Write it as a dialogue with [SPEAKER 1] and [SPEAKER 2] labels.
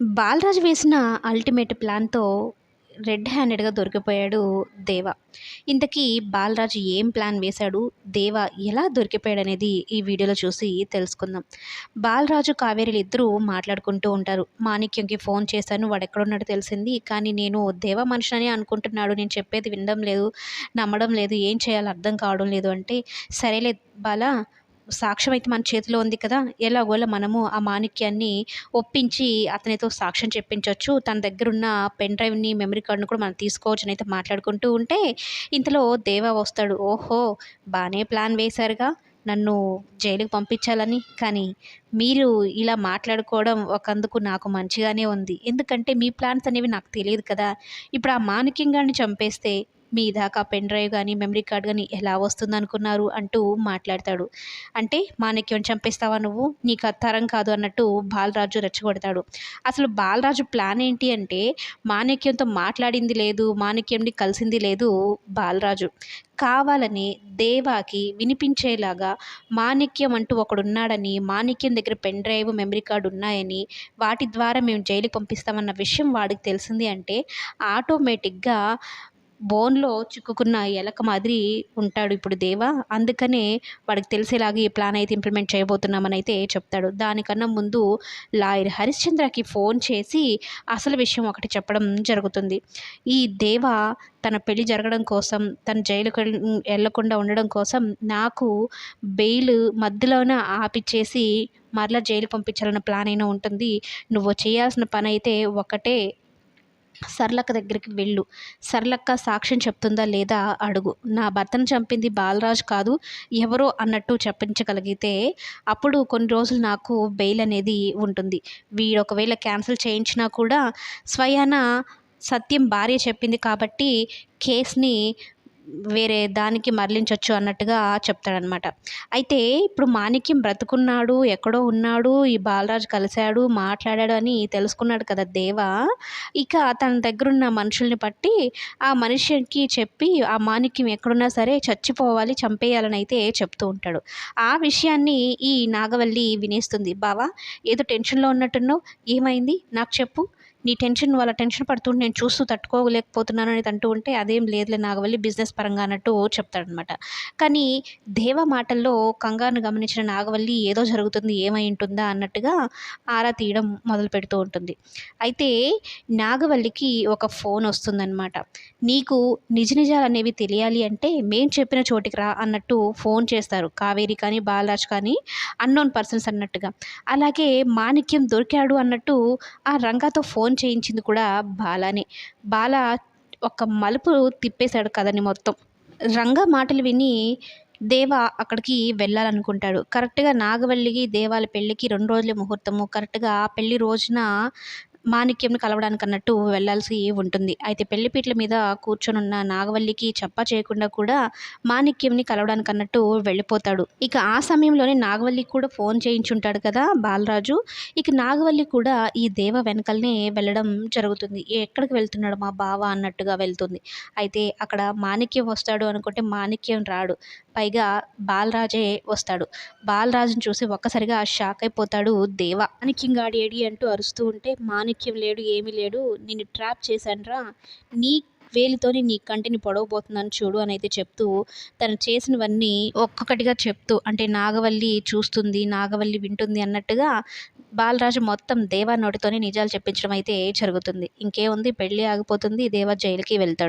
[SPEAKER 1] బాలరాజు వేసిన అల్టిమేట్ ప్లాన్తో రెడ్ హ్యాండెడ్గా దొరికిపోయాడు దేవ. ఇంతకీ బాలరాజు ఏం ప్లాన్ వేశాడు? దేవ ఎలా దొరికిపోయాడు అనేది ఈ వీడియోలో చూసి తెలుసుకుందాం. బాలరాజు కావేరీలు ఇద్దరూ మాట్లాడుకుంటూ ఉంటారు. మాణిక్యంకి ఫోన్ చేశాను వాడు ఎక్కడున్నాడో తెలిసింది. కానీ నేను దేవ మనిషిని అనుకుంటున్నాడు. నేను చెప్పేది వినడం లేదు నమ్మడం లేదు ఏం చేయాలో అర్థం కావడం లేదు అంటే సరేలే బాల సాక్ష్యం అయితే మన చేతిలో ఉంది కదా ఎలాగోలా మనము ఆ మాణిక్యాన్ని ఒప్పించి అతనితో సాక్ష్యం చెప్పించవచ్చు తన దగ్గర ఉన్న పెన్ డ్రైవ్ని మెమరీ కార్డును కూడా మనం తీసుకోవచ్చు అని అయితే మాట్లాడుకుంటూ ఉంటే ఇంతలో దేవా వస్తాడు. ఓహో బాగానే ప్లాన్ వేశారుగా. నన్ను జైలుకు పంపించాలని. కానీ మీరు ఇలా మాట్లాడుకోవడం ఒకందుకు నాకు మంచిగానే ఉంది. ఎందుకంటే మీ ప్లాన్స్ అనేవి నాకు తెలియదు కదా. ఇప్పుడు ఆ మాణిక్యం గారిని చంపేస్తే మీ దాకా పెన్ డ్రైవ్ కానీ మెమరీ కార్డ్ కానీ ఎలా వస్తుంది అనుకున్నారు అంటూ మాట్లాడతాడు. అంటే మాణిక్యం చంపేస్తావా నువ్వు? నీకు అత్తారం కాదు అన్నట్టు బాలరాజు రెచ్చగొడతాడు. అసలు బాలరాజు ప్లాన్ ఏంటి అంటే మాణిక్యంతో మాట్లాడింది లేదు మాణిక్యంని కలిసింది లేదు బాలరాజు. కావాలని దేవాకి వినిపించేలాగా మాణిక్యం అంటూ ఒకడున్నాడని మాణిక్యం దగ్గర పెన్ డ్రైవ్ మెమరీ కార్డు ఉన్నాయని వాటి ద్వారా మేము జైలుకి పంపిస్తామన్న విషయం వాడికి తెలిసింది అంటే ఆటోమేటిక్గా బోన్లో చిక్కుకున్న ఎలక మాదిరి ఉంటాడు ఇప్పుడు దేవ. అందుకనే వాడికి తెలిసేలాగా ఈ ప్లాన్ అయితే ఇంప్లిమెంట్ చేయబోతున్నామని అయితే చెప్తాడు. దానికన్నా ముందు లాయర్ హరిశ్చంద్రకి ఫోన్ చేసి అసలు విషయం ఒకటి చెప్పడం జరుగుతుంది. ఈ దేవ తన పెళ్ళి జరగడం కోసం తన జైలుకు వెళ్ళకుండా ఉండడం కోసం నాకు బెయిల్ మధ్యలోనే ఆపిచ్చేసి మరలా జైలు పంపించాలన్న ప్లాన్ అయినా ఉంటుంది. నువ్వు చేయాల్సిన పని అయితే ఒకటే సర్లక్క దగ్గరికి వెళ్ళు. సర్లక్క సాక్ష్యం చెప్తుందా లేదా అడుగు. నా భర్తను చంపింది బాలరాజు కాదు ఎవరో అన్నట్టు చెప్పించగలిగితే అప్పుడు కొన్ని రోజులు నాకు బెయిల్ అనేది ఉంటుంది. వీడు ఒకవేళ క్యాన్సిల్ చేయించినా కూడా స్వయాన సత్యం భార్య చెప్పింది కాబట్టి కేస్ని వేరే దానికి మరలించవచ్చు అన్నట్టుగా చెప్తాడనమాట అయితే ఇప్పుడు మాణిక్యం బ్రతుకున్నాడు ఎక్కడో ఉన్నాడు ఈ బాలరాజు కలిశాడు మాట్లాడాడు అని తెలుసుకున్నాడు కదా దేవ. ఇక తన దగ్గరున్న మనుషుల్ని పట్టి ఆ మనిషికి చెప్పి ఆ మాణిక్యం ఎక్కడున్నా సరే చచ్చిపోవాలి చంపేయాలని అయితే చెప్తూ ఉంటాడు. ఆ విషయాన్ని ఈ నాగవల్లి వినేస్తుంది. బావా ఏదో టెన్షన్లో ఉన్నట్టున్నావు? ఏమైంది? నాకు చెప్పు. నీ టెన్షన్ వాళ్ళ టెన్షన్ పడుతుంటే నేను చూస్తూ తట్టుకోలేకపోతున్నాను అనేది అంటూ ఉంటే అదేం లేదులే నాగవల్లి బిజినెస్ పరంగా అన్నట్టు చెప్తాడనమాట కానీ దేవ మాటల్లో కంగారును గమనించిన నాగవల్లి ఏదో జరుగుతుంది ఏమై ఉంటుందా అన్నట్టుగా ఆరా తీయడం మొదలు పెడుతూ ఉంటుంది. అయితే నాగవల్లికి ఒక ఫోన్ వస్తుందన్నమాట. నీకు నిజ నిజాలు అనేవి తెలియాలి అంటే మేం చెప్పిన చోటికి రా అన్నట్టు ఫోన్ చేస్తారు. కావేరి కానీ బాలరాజ్ కానీ అన్నోన్ పర్సన్స్ అన్నట్టుగా. అలాగే మాణిక్యం దొరికాడు అన్నట్టు ఆ రంగాతో ఫోన్ చేయించింది కూడా బాలానే. బాల ఒక మలుపు తిప్పేశాడు కథని మొత్తం. రంగా మాటలు విని దేవ అక్కడికి వెళ్ళాలనుకుంటాడు. కరెక్ట్గా నాగవల్లికి దేవాల పెళ్ళికి రెండు రోజుల ముహూర్తము. కరెక్ట్గా ఆ పెళ్ళి రోజున మాణిక్యంను కలవడానికి అన్నట్టు వెళ్ళాల్సి ఉంటుంది. అయితే పెళ్ళిపీటల మీద కూర్చొనున్న నాగవల్లికి చెప్ప చేయకుండా కూడా మాణిక్యంని కలవడానికి అన్నట్టు వెళ్ళిపోతాడు. ఇక ఆ సమయంలోనే నాగవల్లి కూడా ఫోన్ చేయించుంటాడు కదా బాలరాజు. ఇక నాగవల్లి కూడా ఈ దేవ వెనకల్నే వెళ్ళడం జరుగుతుంది. ఎక్కడికి వెళ్తున్నాడు మా బావ అన్నట్టుగా వెళ్తుంది. అయితే అక్కడ మాణిక్యం వస్తాడు అనుకుంటే మాణిక్యం రాడు. పైగా బాలరాజే వస్తాడు. బాలరాజుని చూసి ఒక్కసారిగా షాక్ అయిపోతాడు దేవ. మాణిక్యం గాడి ఏడి అంటూ అరుస్తూ ఉంటే మాణిక్యం లేడు ఏమీ లేడు నిన్ను ట్రాప్ చేశానురా నీ వేలితోని నీ కంటిని పొడవబోతున్నాను చూడు అని అయితే చెప్తూ తను చేసినవన్నీ ఒక్కొక్కటిగా చెప్తూ అంటే నాగవల్లి చూస్తుంది నాగవల్లి వింటుంది అన్నట్టుగా బాలరాజు మొత్తం దేవా నోటితోనే నిజాలు చెప్పించడం అయితే జరుగుతుంది. ఇంకేముంది? పెళ్ళి ఆగిపోతుంది దేవా జైలుకి వెళ్తాడు.